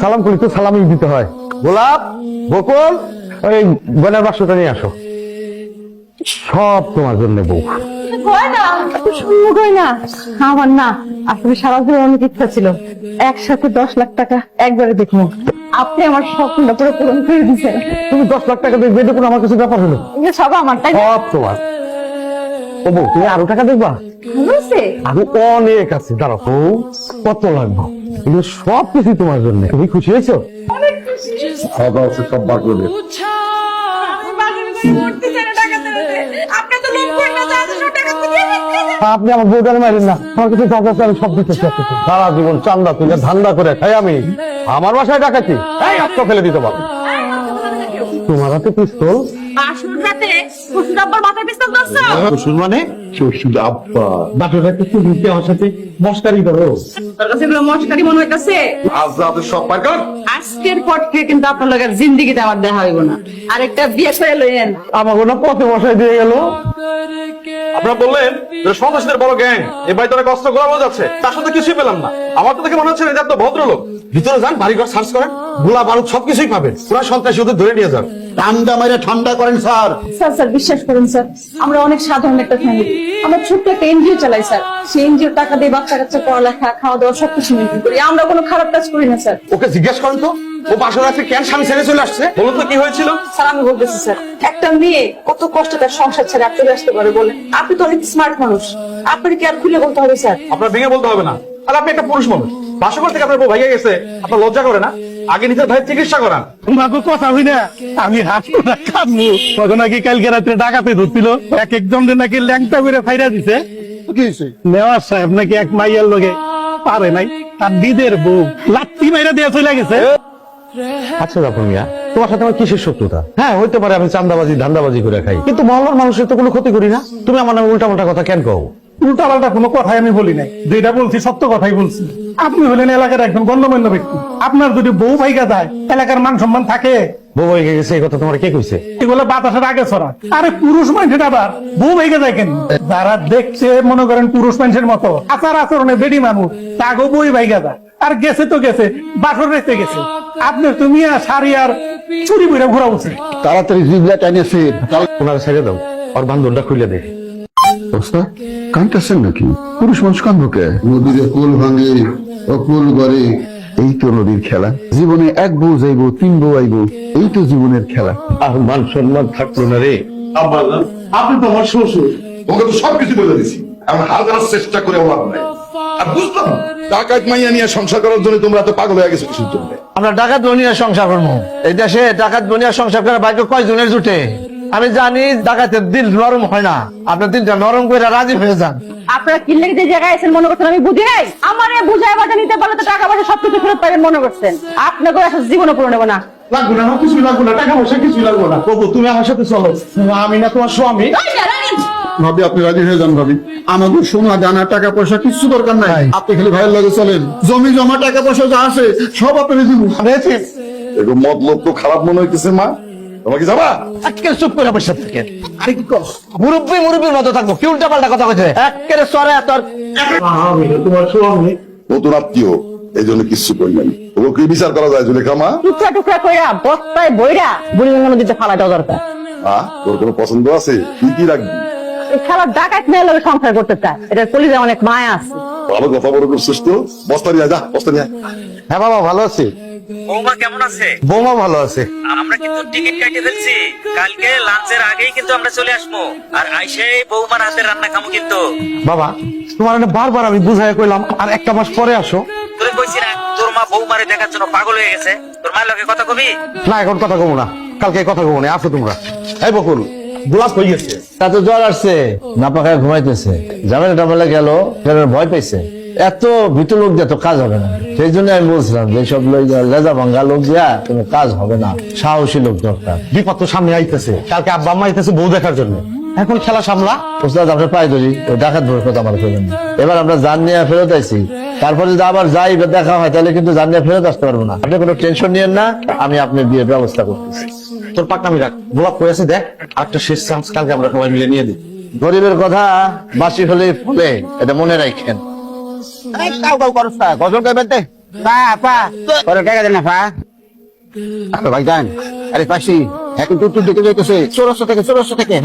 সালাম করি তো সালামই দিতে হয়। গোলাপ বকুল ওই গয়নার বাক্সটা নিয়ে আসো। সব তোমার জন্য বউ। গয়না? আমার না আসলে সারা জীবন অনেক ইচ্ছা ছিল। একসাথে দশ লাখ টাকা একবারে দেখব। আপনি আমার স্বপ্নটা পুরো পূরণ করে দিচ্ছেন তুমি দশ লাখ টাকা দেখবে এটা কোনো আমার কাছে ব্যাপার হলো। এগুলো সব আমার তাই সব তোমার। ও তুমি আরও টাকা দেখবা? আরও অনেক আছে। দাঁড়াও কত লাগবে? এগুলো সব কিছু তোমার জন্য। তুমি খুশি হয়েছো? খাওয়া দাওয়া সব বার করে আপনি আমার বউটার মারেন না। আমার কাছে যা আমি সব দিতে সারা জীবন চান্দা তুলে ধান্দা করে খাই আমি। আমার বাসায় ডাকাতি। এই আত্ম ফেলে দিতে পারো। তোমার হাতে পিস্তল? রাতে শ্বশুর আব্বার মাথায় পিস্তল ধরছো? শ্বশুর মানে? শ্বশুর আব্বা। বাপের রাতে তুমি কি আমার সাথে মস্কারি করো? তোর কাছে এগুলো মস্কারি মনে হইতাছে? আজ রাতে সব পার কর। আজকের পর থেকে কিন্তু আপনার লোকের জিন্দিগিতে আমার দেখা হইব না। আরেকটা বিয়ে করে লইয়েন। আমার কোনো পথে বসাই দিয়ে গেল। আপনারা বললেন যে সন্ত্রাসীদের বড় গ্যাং এই বাড়িতে অনেক অস্ত্র তার সাথে কিছুই পেলাম না। আমার তো দেখে মনে হচ্ছে না যে ভদ্রলোক। ভিতরে যান বাড়িঘর সার্চ করেন গোলা বারুদ সবকিছুই পাবেন। পুরা সন্ত্রাসী ওদের ধরে নিয়ে যান। ঠান্ডা মাইরে ঠান্ডা করেন স্যার। স্যার স্যার বিশ্বাস করুন স্যার আমরা অনেক সাধারণ একটা ফ্যামিলি আমরা ছোট্ট একটা এনজিও চালাই স্যার। সেই এনজিও টাকা দিয়ে বাচ্চা কাচ্চা পড়ালেখা খাওয়া দাওয়া সবকিছু মেনটেন করি? আমরা কোনো খারাপ কাজ করি না স্যার। ওকে জিজ্ঞেস করেন তো ও বাসর কেন স্বামী ছেড়ে চলে আসছে? বলুন তো কি হয়েছিল? স্যার আমি বলতেছি স্যার একটা মেয়ে কত কষ্ট তার সংসার ছেড়ে চলে আসতে পারে বলে। আপনি তো অনেক স্মার্ট মানুষ। আপনার কি আর খুলে বলতে হবে স্যার? আপনার ভেঙে বলতে হবে না। আর আপনি একটা পুরুষ মানুষ। বাসগর থেকে আপনার বউ ভাইয়া গেছে আপনার লজ্জা করে না? আগে নিজের ভাইয়ের চিকিৎসা করান। তোমাকে কথা হই না আমি হাসবো না কাঁদবো তখন নাকি কালকে রাত্রে ডাকাতে ধরছিল এক একজন নাকি ল্যাংটা করে ফাইরা দিছে। কি নেওয়ার সাহেব নাকি এক মাইয়ার লোকে পারে নাই তার দিদের বউ লাত্তি মাইরা দিয়ে চলে গেছে। আচ্ছা মিয়া তোমার সাথে আমার কিসের শত্রুতা? হ্যাঁ হইতে পারে আমি চান্দাবাজি ধান্দাবাজি করে খাই। কিন্তু মহল্লার মানুষের তো কোনো ক্ষতি করি না। তুমি আমার নামে উল্টা পাল্টা কথা কেন কও? উল্টা পাল্টা কোনো কথাই আমি বলি নাই। যেটা বলছি সত্য কথাই বলছি। আপনি হলেন এলাকার একজন গণ্যমান্য ব্যক্তি। আপনার যদি বউ ভাইগা যায় এলাকার মান সম্মান থাকে? বউ হয়ে গেছে এই কথা তোমার কে কইছে? এগুলো বাতাসের আগে ছড়া। আরে পুরুষ মানুষের আবার বউ যায় কেন? যারা দেখছে মনে করেন পুরুষ মানুষের মতো আচার আচরণে বেডি মানুষ তাগো বই ভাইগা যায়। আর গেছে তো গেছে বাসর রেখে গেছে। আপনি তুমি আর শাড়ি আর চুরি বইরা ঘোরা উচিত। তাড়াতাড়ি জিবলা টাইনে ফের। ওনার ছেড়ে দাও ওর বান্ধবটা খুলে দে। ওস্তাদ কানতেছেন নাকি? পুরুষ মানুষ কান্দো কে? নদীরে কুল ভাঙে ও কুল গড়ে। এই তো নদীর খেলা। জীবনে এক বউ যাইব তিন বউ আইব এই তো জীবনের খেলা। আর মান সম্মান থাকল না রে। আপনি তো আমার শ্বশুর। ওকে তো সবকিছু বলে দিছি। করার চেষ্টা করে লাভ নাই। আর বুঝলাম টাকাত মাইয়া নিয়ে সংসার করার জন্য তোমরা তো পাগল হয়ে গেছো কিছুর জন্য? আমরা ডাকাত বনিয়া সংসার করব। এই দেশে ডাকাত বনিয়া সংসার করে বাইকে কয়জনের জুটে? আমি জানি ডাকাতের দিল নরম হয় না। আপনার দিলটা নরম করে রাজি হয়ে যান। আপনারা কিনলে যে জায়গায় এসেন মনে করছেন? আমি বুঝি নাই। আমার বুঝায় বাজা নিতে পারলে তো টাকা পয়সা সবকিছু ফেরত পাবেন মনে করছেন। আপনাকে আসলে জীবনে পুরো নেব না। লাগবো না কিছু লাগবো না টাকা পয়সা কিছু লাগবো না। প্রভু তুমি আমার সাথে চলো। আমি না তোমার স্বামী। ভাবি আপনি রাজি হয়ে যান ভাবি। আমাদের সোনা দানা টাকা পয়সা কিছু দরকার নাই। আপনি খালি ভাইয়ের লগে চলেন। জমি জমা টাকা পয়সা যা আছে সব দিব। মতলব তো খারাপ মনে হইতেছে মা। তোমার কি যাবা? আজকাল চুপ করে বসে থাকেন আরে কি কর মুরব্বী মুরব্বীর মতো থাকব কি উল্টা পাল্টা কথা কইছে? একেবারে সরে তোর। তোমার স্বামী। নতুন আত্মীয় এই জন্য কিচ্ছু করি নাই। ওকে কি বিচার করা যায় জুলেখা মা? টুকরা টুকরা কইরা বস্তায় বইরা নদীতে ফালাটা দরকার। হ্যাঁ তোর কোনো পছন্দ আছে? কি কি রাখবি? এই খেলার ডাকাত মেয়ে লোক সংসার করতে চায়। এটার কলিজে অনেক মায়া আছে। ভালো কথা বড় করছিস তো। বস্তা নিয়ে যা বস্তা নিয়ে হ্যাঁ বাবা ভালো আছি। বৌমা কেমন আছে? বৌমা ভালো আছে। আমরা কিন্তু টিকিট কাটে ফেলছি। কালকে লাঞ্চের আগেই কিন্তু আমরা চলে আসব। আর আইসে বৌমার হাতের রান্না খামো কিন্তু। বাবা তোমার বারবার আমি বুঝাই কইলাম আর একটা মাস পরে আসো। তোরে কইছি না তোর মা বৌমারে দেখার জন্য পাগল হয়ে গেছে। তোর মায়ের লগে কথা কবি? না এখন কথা কমো না। কালকে কথা কমো না আসো তোমরা। এই বকুল গোলাপ হয়ে গেছে। তা তো জ্বর আসছে। না পাখায় ঘুমাইতেছে। ঝামেলা টামেলা গেল ভয় পাইছে। এত ভিতর লোক দিয়ে তো কাজ হবে না। সেই জন্য আমি বলছিলাম যে সব লোক লেজা ভাঙ্গা লোক দিয়া কোনো কাজ হবে না। সাহসী লোক দরকার। বিপদ তো সামনে আইতেছে। কালকে আব্বা আম্মা আইতেছে বউ দেখার জন্য। এখন খেলা সামলা। ওস্তাদ আমরা পাই ধরি। ওই ডাকাত ভোরের কথা আমার কইলেন। না। এবার আমরা জান নিয়ে ফেরত আইছি। তারপরে যদি আবার যাই বা দেখা হয় তাহলে কিন্তু জান নিয়ে ফেরত আসতে পারব না। আপনি কোনো টেনশন নিয়েন না। আমি আপনার বিয়ের ব্যবস্থা করতেছি। তোর পাকনামি রাখ। গোলাপ কই আছে দেখ। আরেকটা শেষ চান্স কালকে আমরা সবাই মিলে নিয়ে দিই গরিবের কথা বাসি হলে ফুলে এটা মনে রাখেন। কাউ কাউ করস না গজল গাইবেন পা পা পরে টাকা দেন না পা আরে ভাই যান আরে পাশি এখন তো তুই দেখে যাইতেছে চৌরাস্তা থেকে চৌরাস্তা থেকে।